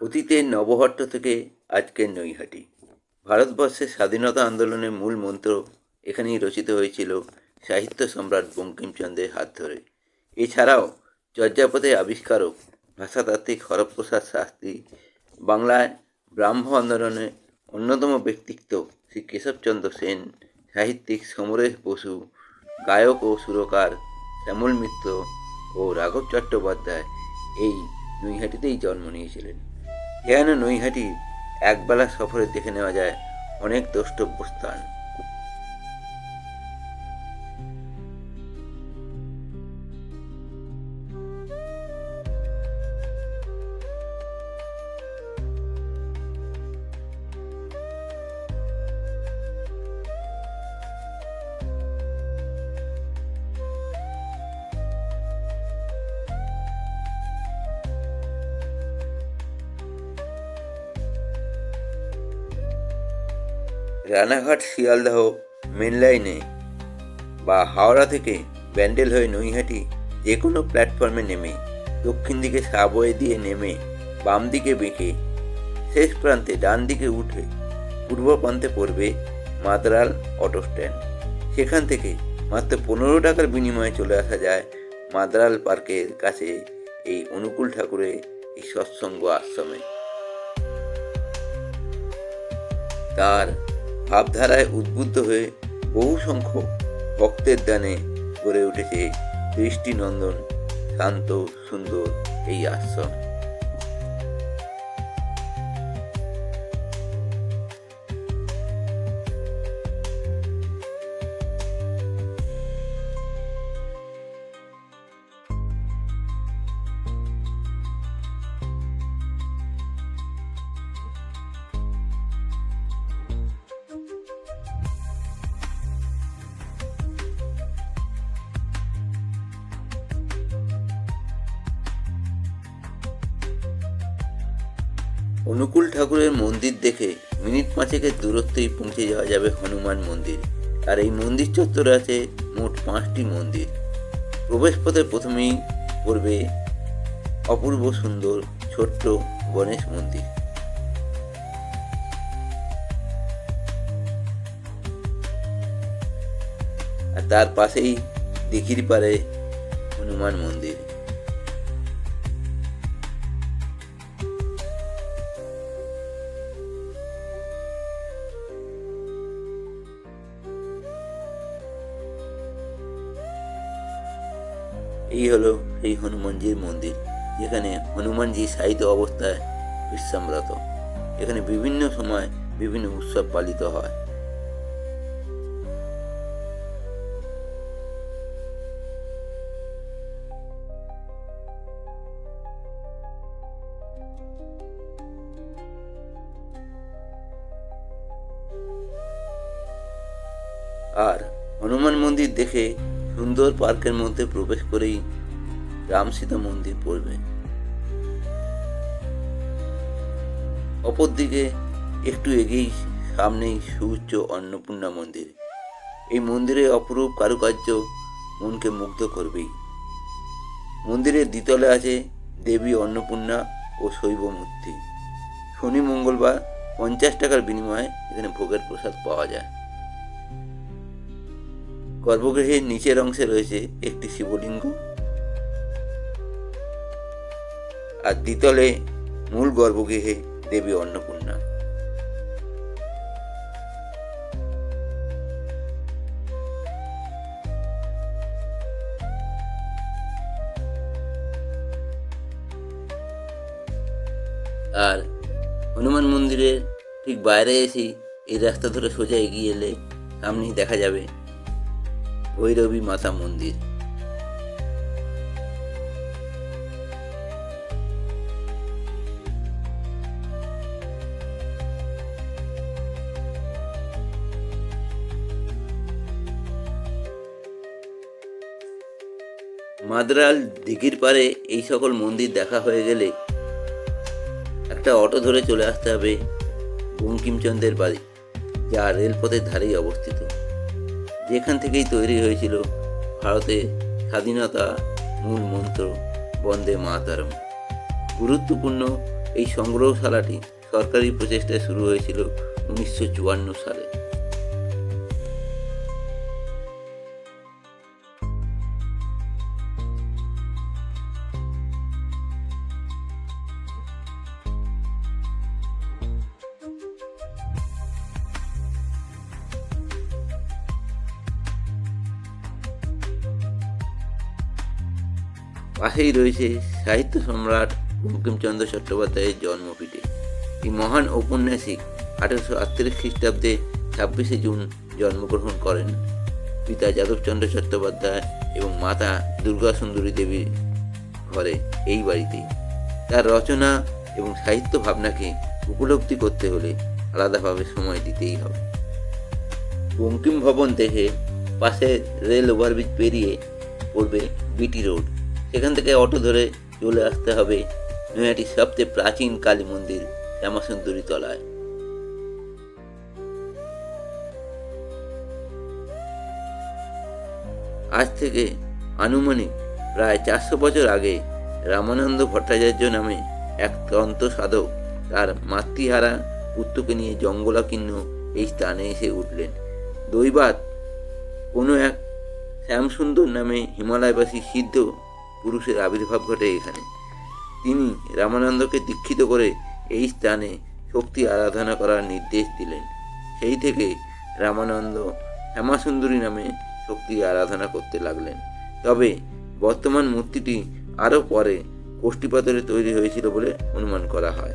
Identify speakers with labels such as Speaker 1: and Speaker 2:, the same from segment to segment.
Speaker 1: অতীতের নবহট্ট থেকে আজকের নৈহাটি। ভারতবর্ষের স্বাধীনতা আন্দোলনের মূল মন্ত্র এখানেই রচিত হয়েছিল সাহিত্য সম্রাট বঙ্কিমচন্দ্রের হাত ধরে। এছাড়াও চর্যাপদের আবিষ্কারক, ভাষাতাত্ত্বিক হরপ্রসাদ শাস্ত্রী বাংলায় ব্রাহ্ম আন্দোলনের অন্যতম ব্যক্তিত্ব শ্রী কেশবচন্দ্র সেন, সাহিত্যিক সমরেশ বসু, গায়ক ও সুরকার শ্যামল মিত্র ও রাঘব চট্টোপাধ্যায় এই নৈহাটিতেই জন্ম নিয়েছিলেন। এখানে নৈহাটি? একবেলা সফরে দেখে নেওয়া যায় অনেক দ্রষ্টব্য স্থান রানাঘাট শিয়ালদাহ মেন লাইনে বা হাওড়া থেকে ব্যান্ডেল হয়ে নৈহাটি যে কোনো প্ল্যাটফর্মে নেমে, দক্ষিণ দিকে সাবওয়ে দিয়ে নেমে, বাম দিকে বেঁকে, শেষ প্রান্তে ডান দিকে উঠে পূর্ব প্রান্তে পড়বে মাদ্রাল অটো স্ট্যান্ড সেখান থেকে মাত্র পনেরো টাকার বিনিময়ে চলে আসা যায় মাদ্রাল পার্কের কাছে এই অনুকূল ঠাকুরের এই সৎসঙ্গ আশ্রমে। তার ভাবধারায় উদ্বুদ্ধ হয়ে বহু সংখ্যক ভক্তের দানে গড়ে উঠেছে দৃষ্টিনন্দন শান্ত সুন্দর এই আশ্রম। অনুকূল ঠাকুরের মন্দির দেখে মিনিট পাঁচেকের দূরত্বেই পৌঁছে যাওয়া যাবে হনুমান মন্দির। আর এই মন্দির চত্বরে আছে মোট পাঁচটি মন্দির। প্রবেশপথে প্রথমেই পড়বে অপূর্ব সুন্দর ছোট্ট গণেশ মন্দির। আর তার পাশেই দিঘির পারে হনুমান মন্দির। এই হলো এই হনুমানজির মন্দির, যেখানে হনুমানজি সাহিত্য অবস্থায় বিশ্রামরত। এখানে বিভিন্ন সময় বিভিন্ন উৎসব পালিত হয়। আর হনুমান মন্দির দেখে সুন্দর পার্কের মধ্যে প্রবেশ করেই রাম সীতা মন্দির পড়বে। অপরদিকে একটু এগিয়েই সামনেই সুউচ্চ অন্নপূর্ণা মন্দির। এই মন্দিরে অপরূপ কারুকার্য মনকে মুগ্ধ করবেই। মন্দিরের দ্বিতলে আছে দেবী অন্নপূর্ণা ও শৈব মূর্তি। শনি মঙ্গলবার পঞ্চাশ টাকার বিনিময়ে এখানে ভোগের প্রসাদ পাওয়া যায়। গর্ভগৃহের নিচের অংশে রয়েছে একটি শিবলিঙ্গ। আর দ্বিতলে মূল গর্ভগৃহে দেবী অন্নপূর্ণা। আর হনুমান মন্দিরের ঠিক বাইরে এসেই এই রাস্তা ধরে সোজা এগিয়ে এলে সামনেই দেখা যাবে ভৈরবী মাতা মন্দির। মাদ্রাল দিঘির পারে এই সকল মন্দির দেখা হয়ে গেলে একটা অটো ধরে চলে আসতে হবে বঙ্কিমচন্দ্রের বাড়ি, যা রেলপথের ধারেই অবস্থিত। যেখান থেকেই তৈরি হয়েছিল ভারতে স্বাধীনতা মূল মন্ত্র বন্দে মাতারম। গুরুত্বপূর্ণ এই সংগ্রহশালাটি সরকারি প্রচেষ্টায় শুরু হয়েছিল উনিশশো চুয়ান্ন সালে। পাশেই রয়েছে সাহিত্য সম্রাট বঙ্কিমচন্দ্র চট্টোপাধ্যায়ের জন্মপীঠে। এই মহান ঔপন্যাসিক আঠারোশো আটত্রিশ খ্রিস্টাব্দে ছাব্বিশে জুন জন্মগ্রহণ করেন। পিতা যাদবচন্দ্র চট্টোপাধ্যায় এবং মাতা দুর্গা সুন্দরী দেবীর ঘরে এই বাড়িতেই। তার রচনা এবং সাহিত্য ভাবনাকে উপলব্ধি করতে হলে আলাদাভাবে সময় দিতেই হবে। বঙ্কিম ভবন থেকে পাশে রেল ওভারব্রিজ পেরিয়ে পড়বে বিটি রোড। সেখান থেকে অটো ধরে চলে আসতে হবে নৈহাটির সবচেয়ে প্রাচীন কালী মন্দির শ্যামাসুন্দরী তলায়। আজ থেকে আনুমানিক প্রায় চারশো বছর আগে রামানন্দ ভট্টাচার্য নামে এক তন্ত্র সাধক তার মাতৃহারা পুত্রকে নিয়ে জঙ্গলাকীর্ণ এই স্থানে এসে উঠলেন। দৈবাত কোনো এক শ্যামসুন্দর নামে হিমালয়বাসী সিদ্ধ পুরুষের আবির্ভাব ঘটে এখানে। তিনি রামানন্দকে দীক্ষিত করে এই স্থানে শক্তি আরাধনা করার নির্দেশ দিলেন। সেই থেকে রামানন্দ শ্যামাসুন্দরী নামে শক্তি আরাধনা করতে লাগলেন। তবে বর্তমান মূর্তিটি আরও পরে কোষ্ঠীপাতরে তৈরি হয়েছিল বলে অনুমান করা হয়।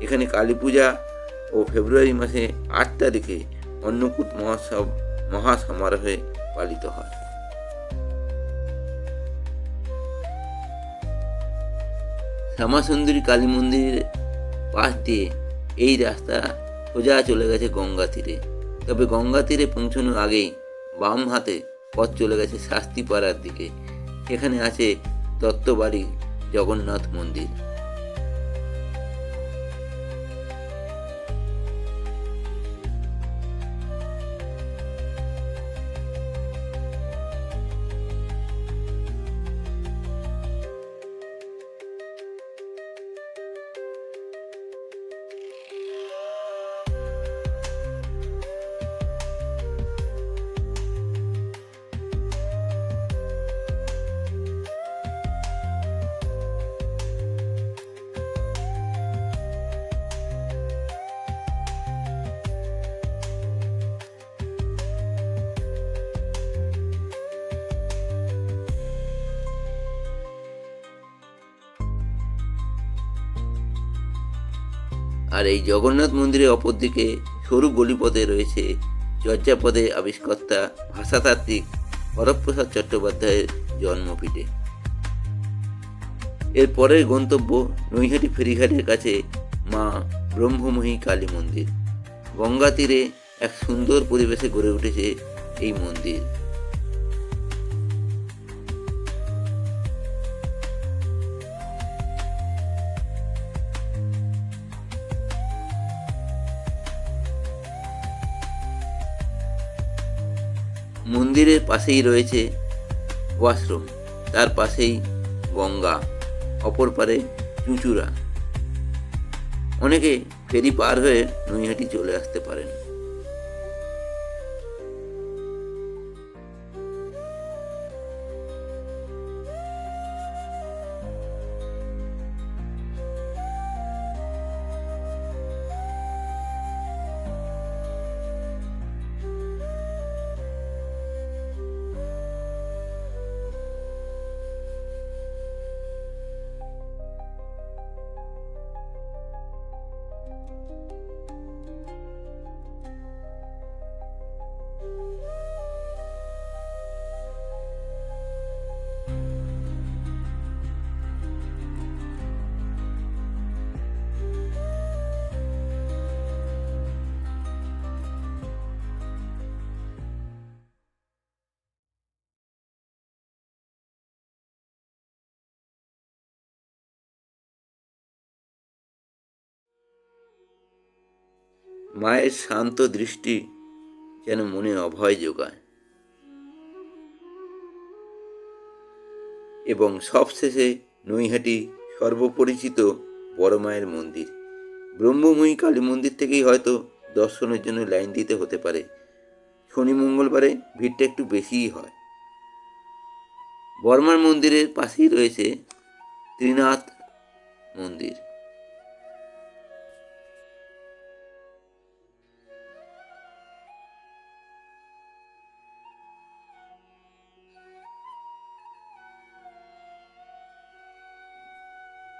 Speaker 1: এখানে কালী পূজা ও ফেব্রুয়ারি মাসে আট তারিখে অন্নকূট মহোৎসব মহা সমারোহে পালিত হয়। শ্যামাসুন্দরী কালী মন্দিরের পাশ দিয়ে এই রাস্তা সোজা চলে গেছে গঙ্গা তীরে। তবে গঙ্গা তীরে পৌঁছানোর আগেই বাম হাতে পথ চলে গেছে শাস্তিপাড়ার দিকে। সেখানে আছে দত্তবাড়ি জগন্নাথ মন্দির। আর এই জগন্নাথ মন্দিরের অপরদিকে সরু গলিপথে রয়েছে চর্যাপদে আবিষ্কর্তা ভাষাতাত্ত্বিক হরপ্রসাদ চট্টোপাধ্যায়ের জন্মপিঠে। এর পরের গন্তব্য নৈহাটি ফেরিঘাটের কাছে মা ব্রহ্মময়ী কালী মন্দির। গঙ্গা তীরে এক সুন্দর পরিবেশে গড়ে উঠেছে এই মন্দির। মন্দিরের পাশেই রয়েছে ওয়াশরুম। তার পাশেই গঙ্গা, অপর পারে চুঁচুড়া। অনেকে ফেরি পার হয়ে নৈহাটি চলে আসতে পারেন। মায়ের শান্ত দৃষ্টি যেন মনে অভয় যোগায়। এবং সবশেষে নৈহাটি সর্বপরিচিত বড় মায়ের মন্দির। ব্রহ্মময়ী কালী মন্দির থেকেই হয়তো দর্শনের জন্য লাইন দিতে হতে পারে। শনি মঙ্গলবারে ভিড়টা একটু বেশিই হয়। বর্মার মন্দিরের পাশেই রয়েছে ত্রিনাথ মন্দির।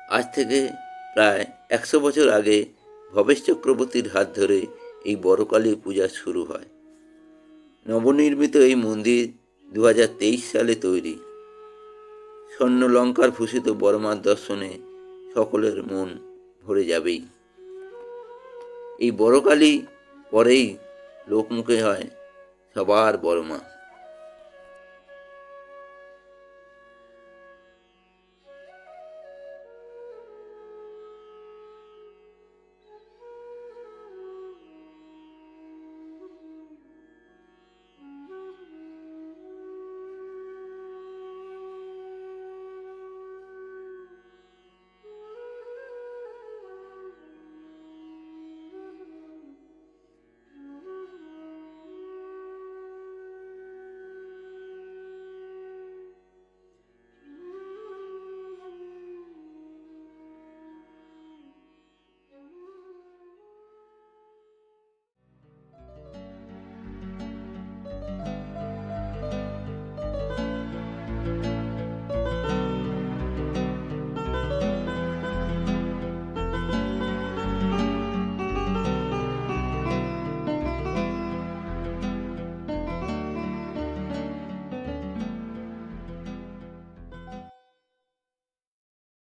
Speaker 1: আজ থেকে প্রায় একশো বছর আগে ভবেশ চক্রবর্তীর হাত ধরে এই বড় কালী পূজা শুরু হয়। নবনির্মিত এই মন্দির দু হাজার তেইশ সালে তৈরি। স্বর্ণ লঙ্কার ভূষিত বড়মার দর্শনে সকলের মন ভরে যাবেই। এই বড় কালী পরেই লোকমুখে হয় সবার বড় মা